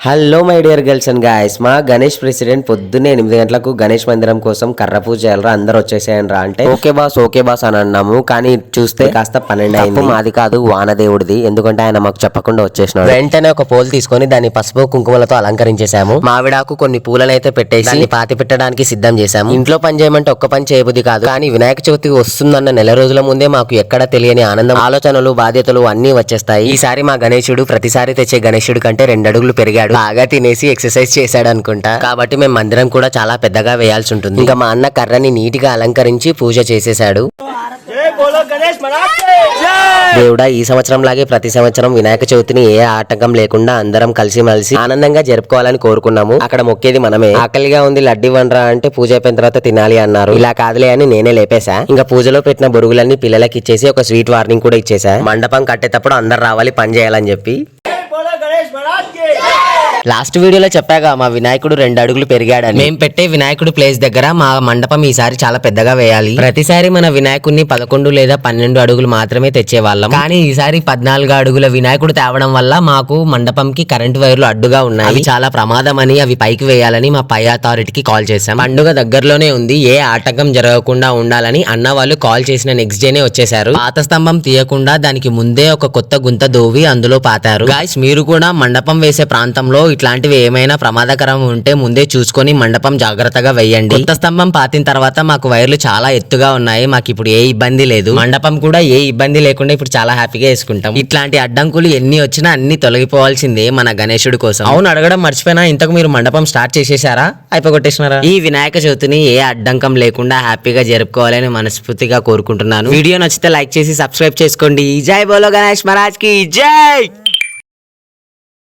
Hello my dear girls and guys మా Ganesh president పొద్దున్నే ఎనిమిది గంటలకు గణేష్ మందిరం కోసం కర్ర పూజ చేయాలరా అందరు వచ్చేసేయండి రా అంటే. ఓకే బాస్ ఓకే బాస్ అని అన్నాము కానీ చూస్తే కాస్త పన్నెండు అయింది. మాది కాదు వానదేవుడిది ఎందుకంటే ఆయన మాకు చెప్పకుండా వచ్చేసినాడు. వెంటనే ఒక పోల్ తీసుకొని దాన్ని పసుపు కుంకుమలతో అలంకరించేశాము. మావిడాకు కొన్ని పూలను అయితే పెట్టేసి దాన్ని పాతి పెట్టడానికి సిద్ధం చేశాము. ఇంట్లో పని చేయమంటే ఒక్క పని చేయబుద్ధి కాదు కానీ వినాయక చవితి వస్తుందన్న నెల రోజుల ముందే మాకు ఎక్కడ తెలియని ఆనందం ఆలోచనలు బాధ్యతలు అన్ని వచ్చేస్తాయి. ఈసారి మా గణేశుడు ప్రతిసారి తెచ్చే గణేశుడు కంటే రెండు అడుగులు పెరిగాడు. చేశాడు. బాగా తినేసి ఎక్సర్సైజ్ చేశాడు అనుకుంటా కాబట్టి మేము మందిరం కూడా చాలా పెద్దగా వేయాల్సి ఉంటుంది. ఇంకా మా అన్న కర్రని నీటిగా అలంకరించి పూజ చేసేశాడు. దేవుడా ఈ సంవత్సరం లాగే ప్రతి సంవత్సరం వినాయక చవితిని ఏ ఆటంకం లేకుండా అందరం కలిసి మలిసి ఆనందంగా జరుపుకోవాలని కోరుకున్నాము. అక్కడ మొక్కేది మనమే. ఆకలిగా ఉంది లడ్డి వండరా అంటే పూజ అయిపోయిన తర్వాత తినాలి అన్నారు. ఇలా కాదులే అని నేనే లేపేశా. ఇంకా పూజలో పెట్టిన బొరుగులన్నీ పిల్లలకి ఇచ్చేసి ఒక స్వీట్ వార్నింగ్ కూడా ఇచ్చేసా మండపం కట్టేటప్పుడు అందరు రావాలి పని చేయాలని చెప్పి. లాస్ట్ వీడియోలో చెప్పాగా మా వినాయకుడు రెండు అడుగులు పెరిగాడని. మేము పెట్టే వినాయకుడు ప్లేస్ దగ్గర మా మండపం ఈసారి చాలా పెద్దగా వేయాలి. ప్రతిసారి మన వినాయకుడిని పదకొండు లేదా పన్నెండు అడుగులు మాత్రమే తెచ్చేవాళ్ళం. కానీ ఈసారి పద్నాలుగు అడుగుల వినాయకుడు తేవడం వల్ల మాకు మండపంకి కరెంట్ వైర్లు అడ్డుగా ఉన్నాయి. అవి చాలా ప్రమాదం అని అవి పైకి వేయాలని మా పై అథారిటీకి కాల్ చేశాం. పండుగ దగ్గరలోనే ఉంది. ఏ ఆటంకం జరగకుండా ఉండాలని అన్న వాళ్ళు కాల్ చేసిన నెక్స్ట్ డేనే వచ్చేసారు పాత స్తంభం తీయకుండా దానికి ముందే ఒక కొత్త గుంత దోవి అందులో పాతారు. గాయస్ మీరు కూడా మండపం వేసే ప్రాంతంలో ఇట్లాంటివి ఏమైనా ప్రమాదకరం ఉంటే ముందే చూసుకొని మండపం జాగ్రత్తగా వేయండి. కొత్త స్తంభం పాతిన తర్వాత మాకు వైర్లు చాలా ఎత్తుగా ఉన్నాయి. మాకు ఇప్పుడు ఏ ఇబ్బంది లేదు. మండపం కూడా ఏ ఇబ్బంది లేకుండా ఇప్పుడు చాలా హ్యాపీగా వేసుకుంటాం. ఇట్లాంటి అడ్డంకులు ఎన్ని వచ్చినా అన్ని తొలగిపోవాల్సిందే మన గణేశుడి కోసం. అవును అడగడం మర్చిపోయినా ఇంతకు మీరు మండపం స్టార్ట్ చేసేసారా? అయిపోగొట్టేసినారా? ఈ వినాయక చవితిని ఏ అడ్డంకం లేకుండా హ్యాపీగా జరుపుకోవాలని మనస్ఫూర్తిగా కోరుకుంటున్నాను. వీడియో నచ్చితే లైక్ చేసి సబ్స్క్రైబ్ చేసుకోండి. జై బోలో గణేష్ మహారాజ్కి జై!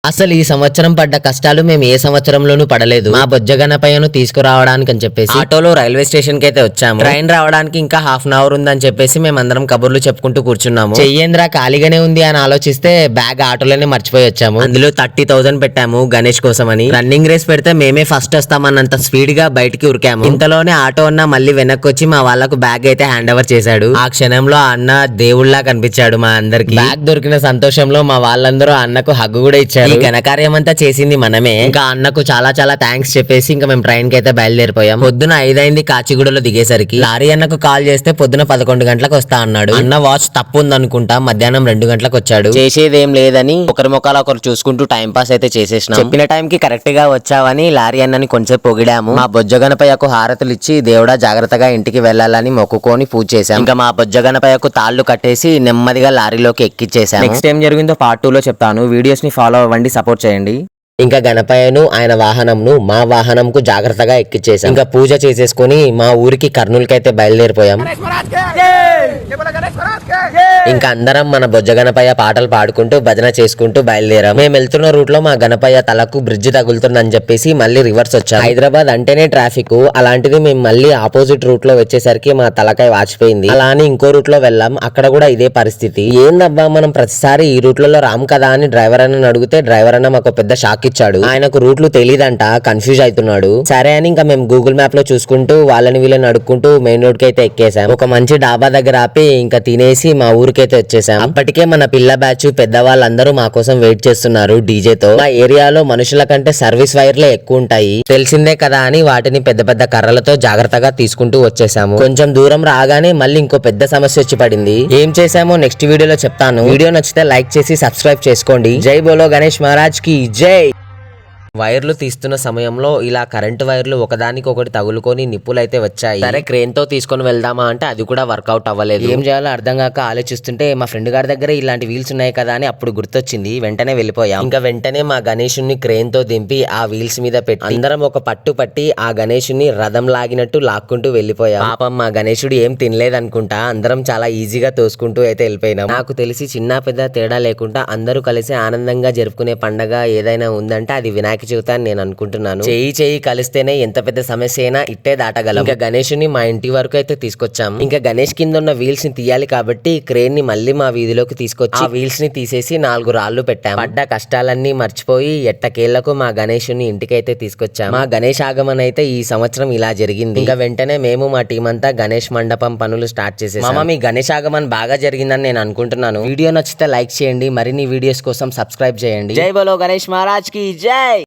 అసలు ఈ సంవత్సరం పడ్డ కష్టాలు మేము ఏ సంవత్సరంలోనూ పడలేదు. మా బొజ్జగనపయ్యను తీసుకురావడానికి అని చెప్పేసి ఆటోలో రైల్వే స్టేషన్కి అయితే వచ్చాము. ట్రైన్ రావడానికి ఇంకా హాఫ్ అన్ అవర్ ఉందని చెప్పేసి మేము అందరం కబుర్లు చెప్పుకుంటూ కూర్చున్నాము. చెయ్యేంద్ర ఖాళీగానే ఉంది అని ఆలోచిస్తే బ్యాగ్ ఆటోలోనే మర్చిపోయి వచ్చాము. అందులో థర్టీ థౌసండ్ పెట్టాము గణేష్ కోసం అని రన్నింగ్ రేస్ పెడితే మేమే ఫస్ట్ వస్తామన్నంత స్పీడ్గా బయటికి ఉరికాము. ఇంతలోనే ఆటో అన్న మళ్ళీ వెనక్కి వచ్చి మా వాళ్ళకు బ్యాగ్ అయితే హ్యాండ్ ఓవర్ చేశాడు. ఆ క్షణంలో ఆ అన్న దేవుళ్ళా కనిపించాడు మా అందరికి. బ్యాగ్ దొరికిన సంతోషంలో మా వాళ్ళందరూ అన్నకు హగ్గు కూడా ఇచ్చారు. ఘనకార్యమంతా అంతా చేసింది మనమే. ఇంకా అన్నకు చాలా చాలా థ్యాంక్స్ చెప్పేసి ఇంకా మేము ట్రైన్కి అయితే బయలుదేరిపోయాం. పొద్దున ఐదైంది కాచిగూడలో దిగేసరికి లారీ అన్నకు కాల్ చేస్తే పొద్దున పదకొండు గంటలకు వస్తా అన్నాడు. అన్న వాచ్ తప్పు ఉందనుకుంటా మధ్యాహ్నం రెండు గంటలకు వచ్చాడు. చేసేదేం లేదని ఒకరి ముఖాలు ఒకరు చూసుకుంటూ టైం పాస్ అయితే చేసేసిన. చెప్పిన టైం కి కరెక్ట్గా వచ్చావని లారీ అన్నని కొంచెం పొగిడాము. మా బొజ్జగనపయ్యకు హారతులు ఇచ్చి దేవుడా జాగ్రత్తగా ఇంటికి వెళ్ళాలని మొక్కుకొని పూజ చేశాం. ఇంకా మా బొజ్జగనపయ్యకు తాళ్ళు కట్టేసి నెమ్మదిగా లారీలోకి ఎక్కిచ్చేసాం నెక్స్ట్ ఏం జరిగిందో పార్ట్ టూ లో చెప్తాను. వీడియోస్ని ఫాలో అవ్వండి. సపోర్ట్ చేయండి. ఇంకా గణపయ్యను ఆయన వాహనంను మా వాహనంకు జాగ్రత్తగా ఎక్కిచ్చేసాం ఇంకా పూజ చేసేసుకొని మా ఊరికి కర్నూలుకి అయితే బయలుదేరిపోయాం ఇంకా అందరం మన బొజ్జ గణపయ్య పాటలు పాడుకుంటూ భజన చేసుకుంటూ బయలుదేరాం మేము వెళ్తున్న రూట్లో మా గణపయ్య తలకు బ్రిడ్జ్ తగులుతుందని చెప్పేసి మళ్ళీ రివర్స్ వచ్చాం హైదరాబాద్ అంటేనే ట్రాఫిక్ అలాంటిది మేము మళ్ళీ ఆపోజిట్ రూట్లో వచ్చేసరికి మా తలకాయ వాచిపోయింది. అలా అని ఇంకో రూట్లో వెళ్ళాం. అక్కడ కూడా ఇదే పరిస్థితి. ఏందబ్బా మనం ప్రతిసారి ఈ రూట్లలో రామ్ కదా అని డ్రైవర్ అన్న అడిగితే డ్రైవర్ అన్న మాకు పెద్ద షాక్ ఇచ్చాడు. ఆయనకు రూట్లు తెలియదంట కన్ఫ్యూజ్ అవుతున్నాడు. సరే అని ఇంకా మేము గూగుల్ మ్యాప్లో చూసుకుంటూ వాళ్ళని వీళ్ళని అడుక్కుంటూ మెయిన్ రోడ్కి అయితే ఎక్కేసాం ఒక మంచి డాబా దగ్గర ఆపి ఇంకా తినేసి మా ఊరికి ఊరికైతే తెచ్చేసాం అప్పటికే మన పిల్ల బ్యాచ్ పెద్దవాళ్ళందరూ మా కోసం వెయిట్ చేస్తున్నారు డీజే తో మా ఏరియాలో మనుషుల కంటే సర్వీస్ వైర్లే ఎక్కువ ఉంటాయి. తెలిసిందే కదా అని వాటిని పెద్ద పెద్ద కర్రలతో జాగ్రత్తగా తీసుకుంటూ వచ్చేసాము కొంచెం దూరం రాగానే మళ్ళీ ఇంకో పెద్ద సమస్య వచ్చి పడింది. ఏం చేసామో నెక్స్ట్ వీడియోలో చెప్తాను. వీడియో నచ్చితే లైక్ చేసి సబ్స్క్రైబ్ చేసుకోండి. జై బోలో గణేష్ మహారాజ్కి జై! వైర్లు తీస్తున్న సమయంలో ఇలా కరెంటు వైర్లు ఒకదానికి ఒకటి తగులుకొని నిప్పులైతే వచ్చాయి. సరే క్రేన్తో తీసుకొని వెళ్దామా అంటే అది కూడా వర్కౌట్ అవ్వలేదు. ఏం చేయాలో అర్థం కాక ఆలోచిస్తుంటే మా ఫ్రెండ్ గారి దగ్గర ఇలాంటి వీల్స్ ఉన్నాయి కదా అని అప్పుడు గుర్తొచ్చింది. వెంటనే వెళ్ళిపోయాం. ఇంకా వెంటనే మా గణేషుని క్రేన్తో దింపి ఆ వీల్స్ మీద పెట్టి అందరం ఒక పట్టు పట్టి ఆ గణేషుని రథం లాగినట్టు లాక్కుంటూ వెళ్ళిపోయాం. పాపం మా గణేశుడు ఏం తినలేదనుకుంటా అందరం చాలా ఈజీగా తోసుకుంటూ అయితే వెళ్ళిపోయినాం. నాకు తెలిసి చిన్న పెద్ద తేడా లేకుండా అందరూ కలిసి ఆనందంగా జరుపుకునే పండగ ఏదైనా ఉందంటే అది వినాయక చెబుతాను నేను అనుకుంటున్నాను. చేయి చేయి కలిస్తేనే ఎంత పెద్ద సమస్య అయినా ఇట్టే దాటగలం. ఇంకా గణేష్ని మా ఇంటి వరకు అయితే తీసుకొచ్చాం. ఇంకా గణేష్ కింద ఉన్న వీల్స్ని తీయాలి కాబట్టి క్రేన్ని మళ్ళీ మా వీధిలోకి తీసుకొచ్చి ఆ వీల్స్ని తీసేసి నాలుగు రాళ్ళు పెట్టాం. పడ్డ కష్టాలన్నీ మర్చిపోయి ఎట్టకేళ్ళకు మా గణేషుని ఇంటికైతే తీసుకొచ్చాం. మా గణేష్ ఆగమన్ అయితే ఈ సంవత్సరం ఇలా జరిగింది. ఇంకా వెంటనే మేము మా టీం అంతా గణేష్ మండపం పనులు స్టార్ట్ చేసేసాం. మామ మీ గణేష్ ఆగమన్ బాగా జరిగిందని నేను అనుకుంటున్నాను. వీడియో నచ్చితే లైక్ చేయండి. మరిన్ని వీడియోస్ కోసం సబ్స్క్రైబ్ చేయండి. జై బోలో గణేష్ మహారాజ్కి జై!